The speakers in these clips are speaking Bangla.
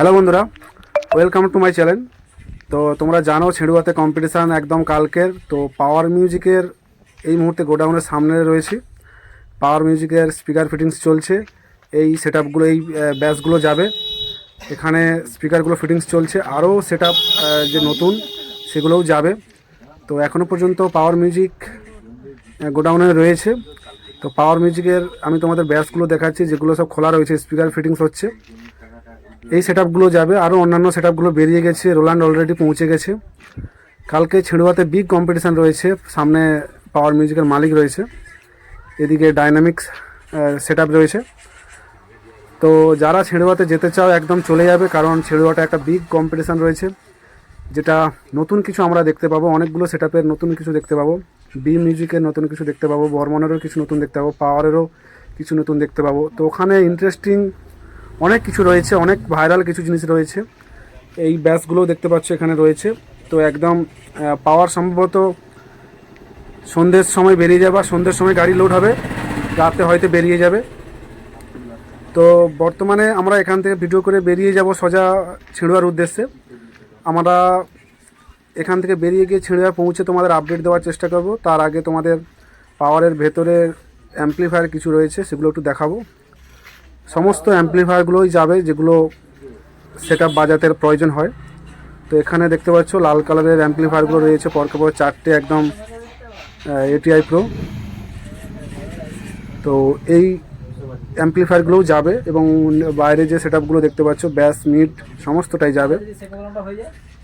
হ্যালো বন্ধুরা। ওয়েলকাম টু মাই চ্যানেল তো তোমরা জানো, ছেড়ুয়াতে কম্পিটিশান একদম কালকের। তো পাওয়ার মিউজিকের এই মুহূর্তে গোডাউনের সামনে রয়েছে। পাওয়ার মিউজিকের স্পিকার ফিটিংস চলছে। এই সেট আপগুলো এই ব্যাসগুলো যাবে। এখানে স্পিকারগুলো ফিটিংস চলছে। আরও সেট যে নতুন, সেগুলোও যাবে। তো এখনও পর্যন্ত পাওয়ার মিউজিক গোডাউনে রয়েছে। তো পাওয়ার মিউজিকের আমি তোমাদের ব্যাসগুলো দেখাচ্ছি, যেগুলো সব খোলা রয়েছে। স্পিকার ফিটিংস হচ্ছে। এই সেট যাবে। আরও অন্যান্য সেট বেরিয়ে গেছে। রোল্যান্ড অলরেডি পৌঁছে গেছে। কালকে ছেড়ুয়াতে বিগ কম্পিটিশান রয়েছে। সামনে পাওয়ার মিউজিকের মালিক রয়েছে। এদিকে ডাইনামিক্স সেট রয়েছে। তো যারা ছেড়ুয়াতে যেতে চাও, একদম চলে যাবে। কারণ ছেড়ুয়াটা একটা বিগ কম্পিটিশান রয়েছে। যেটা নতুন কিছু আমরা দেখতে পাবো। অনেকগুলো সেট নতুন কিছু দেখতে পাবো। বি মিউজিকের নতুন কিছু দেখতে পাবো। বর্মনেরও কিছু নতুন দেখতে পাবো। পাওয়ারেরও কিছু নতুন দেখতে পাবো। তো ওখানে ইন্টারেস্টিং অনেক কিছু রয়েছে, অনেক ভাইরাল কিছু জিনিস রয়েছে। এই ব্যাসগুলোও দেখতে পাচ্ছ এখানে রয়েছে। তো একদম পাওয়ার সম্ভবত সন্ধ্যের সময় বেরিয়ে যাবে, সন্ধ্যের সময় গাড়ি লোড হবে, রাতে হয়তো বেরিয়ে যাবে। তো বর্তমানে আমরা এখান থেকে ভিডিও করে বেরিয়ে যাব সোজা ছিঁড়ুয়ার উদ্দেশ্যে। আমরা এখান থেকে বেরিয়ে গিয়ে ছিঁড়ুয়া পৌঁছে তোমাদের আপডেট দেওয়ার চেষ্টা করব। তার আগে তোমাদের পাওয়ারের ভেতরে অ্যাম্পলিফায়ার কিছু রয়েছে, সেগুলো একটু দেখাবো। সমস্ত অ্যাম্পলিফায়ারগুলোই যাবে, যেগুলো সেট আপ প্রয়োজন হয়। তো এখানে দেখতে পাচ্ছ, লাল কালারের অ্যাম্পলিফায়ারগুলো রয়েছে পরকে পর চারটে একদম এটিআই প্রো তো এই অ্যাম্পলিফায়ারগুলোও যাবে এবং বাইরে যে সেট আপগুলো দেখতে পাচ্ছ ব্যাস মিট সমস্তটাই যাবে।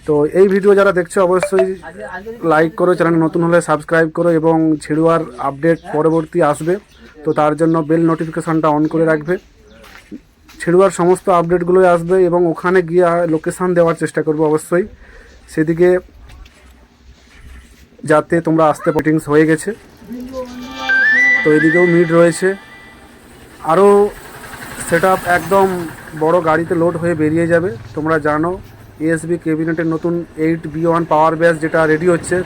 তো এই ভিডিও যারা দেখছ, অবশ্যই লাইক করো চ্যানেল নতুন হলে সাবস্ক্রাইব করো এবং ছেড়ুয়ার আপডেট পরবর্তী আসবে। তো তার জন্য বেল নোটিফিকেশানটা অন করে রাখবে। ছেড়ুয়ার সমস্ত আপডেটগুলোই আসবে এবং ওখানে গিয়ে লোকেশান দেওয়ার চেষ্টা করব অবশ্যই। সেদিকে যাতে তোমরা আসতে মিটিংস হয়ে গেছে। তো এদিকেও মিট রয়েছে। আরও সেট একদম বড় গাড়িতে লোড হয়ে বেরিয়ে যাবে। তোমরা জানো এএসবি ক্যাবিনেটের নতুন এইট বি ওয়ান পাওয়ার ব্যাস যেটা রেডি হচ্ছে।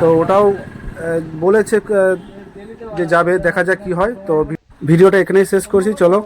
তো ওটাও বলেছে যে যাবে, দেখা যাক কি হয়। তো ভিডিওটা এখানেই শেষ করছি, চলো।